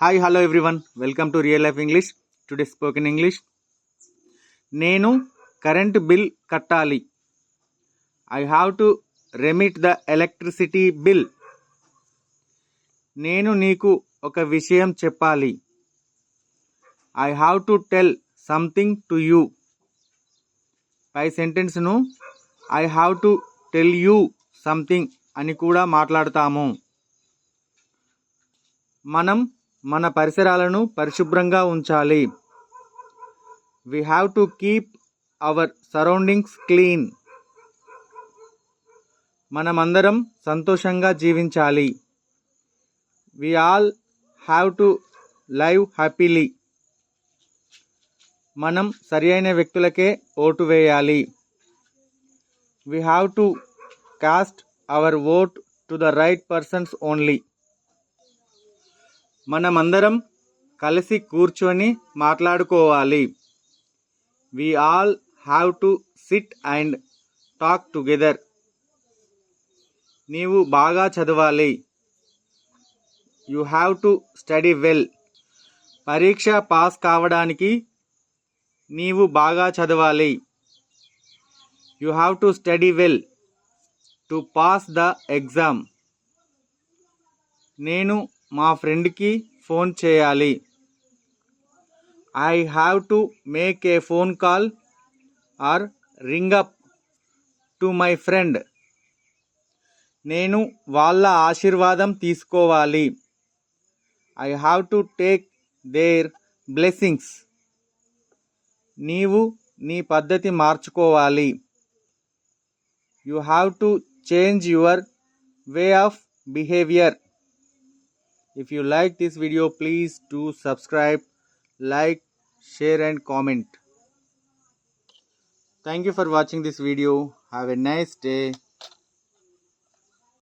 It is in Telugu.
Hi hello everyone welcome to real life English today spoken English నేను కరెంట్ బిల్ కట్టాలి. I have to remit the electricity bill నేను నీకు ఒక విషయం చెప్పాలి. I have to tell something to you pi సెంటెన్స్ను I have to tell you something అని కూడా మాట్లాడతాము. మనం మన పరిసరాలను పరిశుభ్రంగా ఉంచాలి. We have to keep our surroundings clean మనమందరం సంతోషంగా జీవించాలి. We all have to live happily మనం సరియైన వ్యక్తులకే ఓటు వేయాలి. We have to cast our vote to the right persons only మనమందరం కలిసి కూర్చొని మాట్లాడుకోవాలి. We all have to sit and talk together నీవు బాగా చదవాలి. You have to study well పరీక్ష పాస్ కావడానికి నీవు బాగా చదవాలి. You have to study well to pass the exam నేను మా ఫ్రెండ్కి ఫోన్ చేయాలి. I have to make a phone call or ring up to my friend నేను వాళ్ళ ఆశీర్వాదం తీసుకోవాలి. I have to take their blessings నీవు నీ పద్ధతి మార్చుకోవాలి. You have to change your way of behaviour if you like this video please do subscribe like share and comment. Thank you for watching this video. Have a nice day